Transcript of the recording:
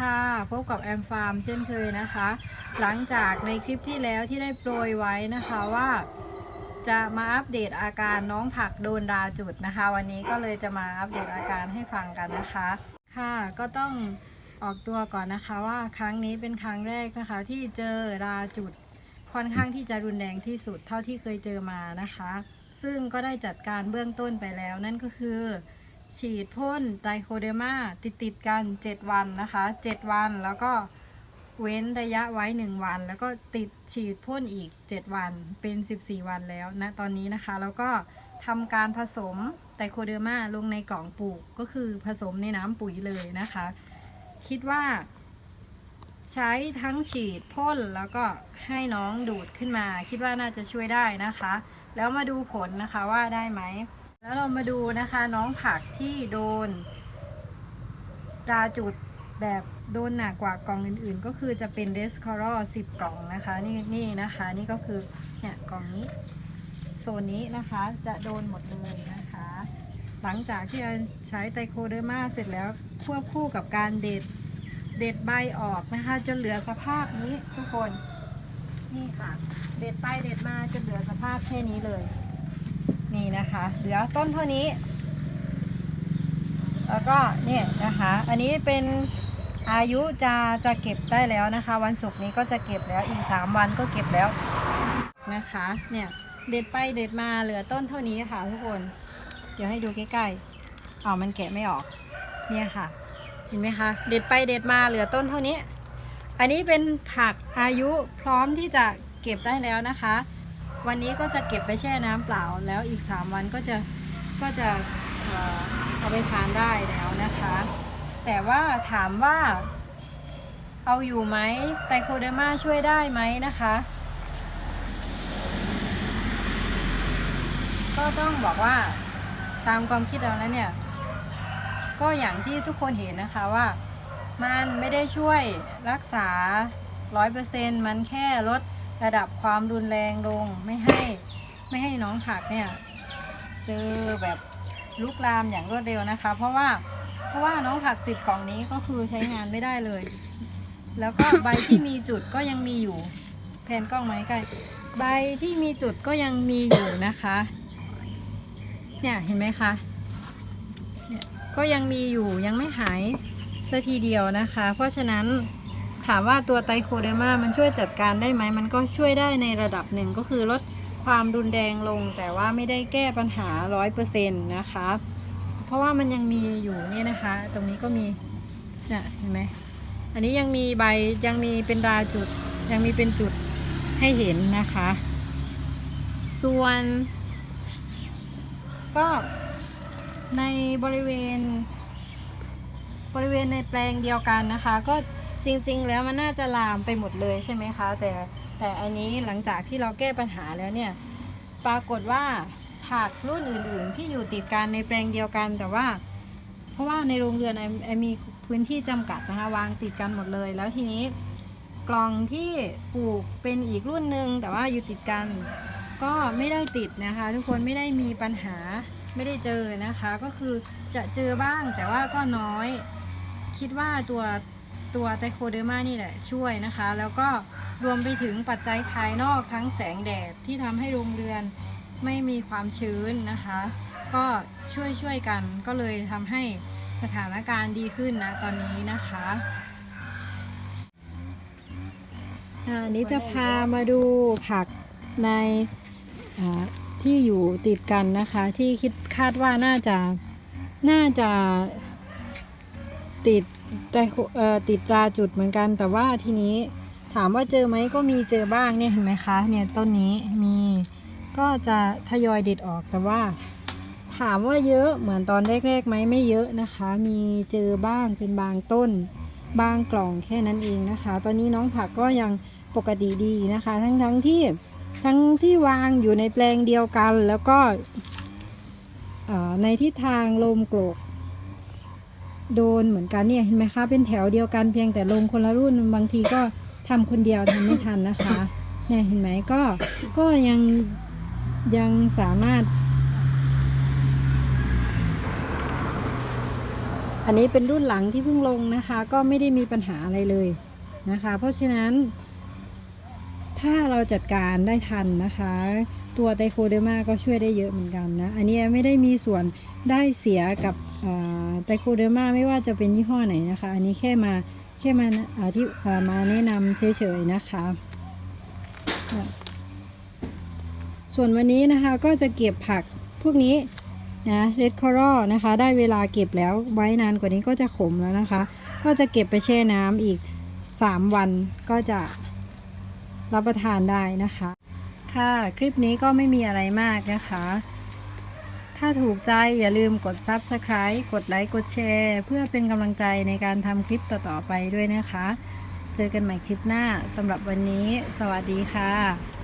ค่ะ พบกับแอมฟาร์มเช่นเคยนะคะ หลังจากในคลิปที่แล้วที่ได้โปรยไว้นะคะว่า จะมาอัปเดตอาการน้องผักโดนราจุดนะคะ วันนี้ก็เลยจะมาอัปเดตอาการให้ฟังกันนะคะ ค่ะก็ต้องออกตัวก่อนนะคะว่าครั้งนี้เป็นครั้งแรกนะคะ ที่เจอราจุดค่อนข้างที่จะรุนแรงที่สุดเท่าที่เคยเจอมานะคะ ซึ่งก็ได้จัดการเบื้องต้นไปแล้วนั่นก็คือ ฉีดพ่นไตรโคเดอร์มาติดติดกัน 7 วันนะคะ 7 วันแล้วก็เว้นระยะไว้ 1 วัน แล้วก็ติดฉีดพ่นอีก 7 วันเป็น 14 วันแล้วนะตอนนี้นะคะ แล้วก็ทำการผสมไตรโคเดอร์มาลงในกล่องปลูกก็คือผสมในน้ำปุ๋ยเลยนะคะ คิดว่า ใช้ทั้งฉีดพ่นแล้วก็ให้น้องดูดขึ้นมา คิดว่าน่าจะช่วยได้นะคะ แล้วมาดูผลนะคะว่าได้ไหม แล้วเรามาดูนะคะน้องผักที่โดนราจุดแบบโดนหนักกว่ากล่องอื่นๆ ก็คือจะเป็นเดสคอรอสิบกล่องนะคะ นี่นี่นะคะ นี่ก็คือเนี่ยกล่องนี้โซนนี้นะคะจะโดนหมดเลยนะคะ หลังจากที่ใช้ไตรโคเดอร์มาเสร็จแล้วควบคู่กับการเด็ดเด็ดใบออกนะคะ จนเหลือสภาพนี้ทุกคนนี่ค่ะ เด็ดไปเด็ดมาจนเหลือสภาพแค่นี้เลย นี่นะคะเหลือต้นเท่านี้ แล้วก็เนี่ยนะคะ อันนี้เป็นอายุจะจะเก็บได้แล้วนะคะ วันศุกร์นี้ก็จะเก็บแล้วอีก 3 วันก็เก็บแล้วนะคะเนี่ยเด็ดไปเด็ดมาเหลือต้นเท่านี้ค่ะทุกคน เดี๋ยวให้ดูใกล้ๆเอามันแกะไม่ออกเนี่ยค่ะ เห็นไหมคะเด็ดไปเด็ดมาเหลือต้นเท่านี้ อันนี้เป็นผักอายุพร้อมที่จะเก็บได้แล้วนะคะ วันนี้ก็จะเก็บไปแช่น้ำเปล่า แล้วอีก 3 วันก็จะก็จะเอาไปทานได้แล้วนะคะ แต่ว่าถามว่า เอาอยู่ไหมไตรโคเดอร์มาช่วยได้ไหมนะคะ ก็ต้องบอกว่าตามความคิดเราแล้วเนี่ย ก็อย่างที่ทุกคนเห็นนะคะว่ามันไม่ได้ช่วยรักษา 100%มันแค่ลด ระดับความรุนแรงลงไม่ให้ไม่ให้น้องผักเนี่ยเจอแบบลุกลามอย่างรวดเร็วนะคะ เพราะว่าเพราะว่าน้องผักสิบกล่องนี้ก็คือใช้งานไม่ได้เลย แล้วก็ใบที่มีจุดก็ยังมีอยู่แผนกล้องไหมใกล้ใบที่มีจุดก็ยังมีอยู่นะคะ เนี่ยเห็นไหมคะเนี่ยก็ยังมีอยู่ยังไม่หายสักทีเดียวนะคะ เพราะฉะนั้น ถามว่าตัวไตรโคเดอร์มามันช่วยจัดการได้ไหม มันก็ช่วยได้ในระดับหนึ่งก็คือลดความรุนแรงลง แต่ว่าไม่ได้แก้ปัญหาร้อยเปอร์เซ็นต์นะคะ เพราะว่ามันยังมีอยู่เนี่ยนะคะ ตรงนี้ก็มีเนี่ยเห็นไหมอันนี้ยังมีใบยังมีเป็นราจุดยังมีเป็นจุดให้เห็นนะคะ ส่วน ก็ในบริเวณ บริเวณในแปลงเดียวกันนะคะ ก็ จริงๆ แล้วมันน่าจะลามไปหมดเลยใช่ไหมคะ แต่แต่อันนี้หลังจากที่เราแก้ปัญหาแล้วเนี่ยปรากฏว่าผักรุ่นอื่นๆ ที่อยู่ติดกันในแปลงเดียวกัน แต่ว่า เพราะว่าในโรงเรือนไอไอมีพื้นที่จำกัดนะคะวางติดกันหมดเลย แล้วทีนี้กล่องที่ปลูกเป็นอีกรุ่นหนึ่งแต่ว่าอยู่ติดกัน ก็ไม่ได้ติดนะคะ ทุกคนไม่ได้มีปัญหาไม่ได้เจอนะคะ ก็คือจะเจอบ้างแต่ว่าก็น้อย คิดว่าตัว ตัวไตรโคเดอร์มานี่แหละช่วยนะคะ แล้วก็รวมไปถึงปัจจัยภายนอกทั้งแสงแดดที่ทำให้โรงเรือนไม่มีความชื้นนะคะ ก็ช่วยช่วยกันก็เลยทำให้สถานการณ์ดีขึ้นนะตอนนี้นะคะอันนี้จะพามาดูผักในที่อยู่ติดกันนะคะ ที่คิดคาดว่าน่าจะน่าจะ ติดแต่เอ่อติดราจุดเหมือนกัน แต่ว่าทีนี้ถามว่าเจอไหมก็มีเจอบ้างเนี่ยเห็นไหมคะเนี่ยต้นนี้มีก็จะทยอยเด็ดออกแต่ว่า ถามว่าเยอะเหมือนตอนแรกๆไหมไม่เยอะนะคะ มีเจอบ้างเป็นบางต้น บางกล่องแค่นั้นเองนะคะ ตอนนี้น้องผักก็ยังปกติดีนะคะ ทั้งทั้งๆที่ทั้งที่วางอยู่ในแปลงเดียวกัน แล้วก็ในทิศทางลมโกรก โดนเหมือนกันเนี่ยเห็นไหมคะเป็นแถวเดียวกันเพียงแต่ลงคนละรุ่นบางทีก็ทำคนเดียวทำไม่ทันนะคะเนี่ยเห็นไหมก็ก็ยังยังสามารถ อันนี้เป็นรุ่นหลังที่เพิ่งลงนะคะ ก็ไม่ได้มีปัญหาอะไรเลยนะคะ เพราะฉะนั้น ถ้าเราจัดการได้ทันนะคะ ตัวไตโคเดมาก็ช่วยได้เยอะเหมือนกันนะ อันนี้ไม่ได้มีส่วนได้เสียกับไตโคเดมาไม่ว่าจะเป็นยี่ห้อไหนนะคะ อันนี้แค่มาแค่มาที่มาแนะนำเฉยๆนะคะส่วนวันนี้นะคะก็จะเก็บผักพวกนี้นะเรดคอรนะคะ ได้เวลาเก็บแล้วไว้นานกว่านี้ก็จะขมแล้วนะคะ ก็จะเก็บไปแช่น้ำอีก 3 วันก็จะ รับประทานได้นะคะ ค่ะ คลิปนี้ก็ไม่มีอะไรมากนะคะ ถ้าถูกใจอย่าลืมกด Subscribe กดไลค์ กดแชร์ เพื่อเป็นกำลังใจในการทำคลิปต่อ ๆ ไปด้วยนะคะ เจอกันใหม่คลิปหน้าสำหรับวันนี้ สวัสดีค่ะ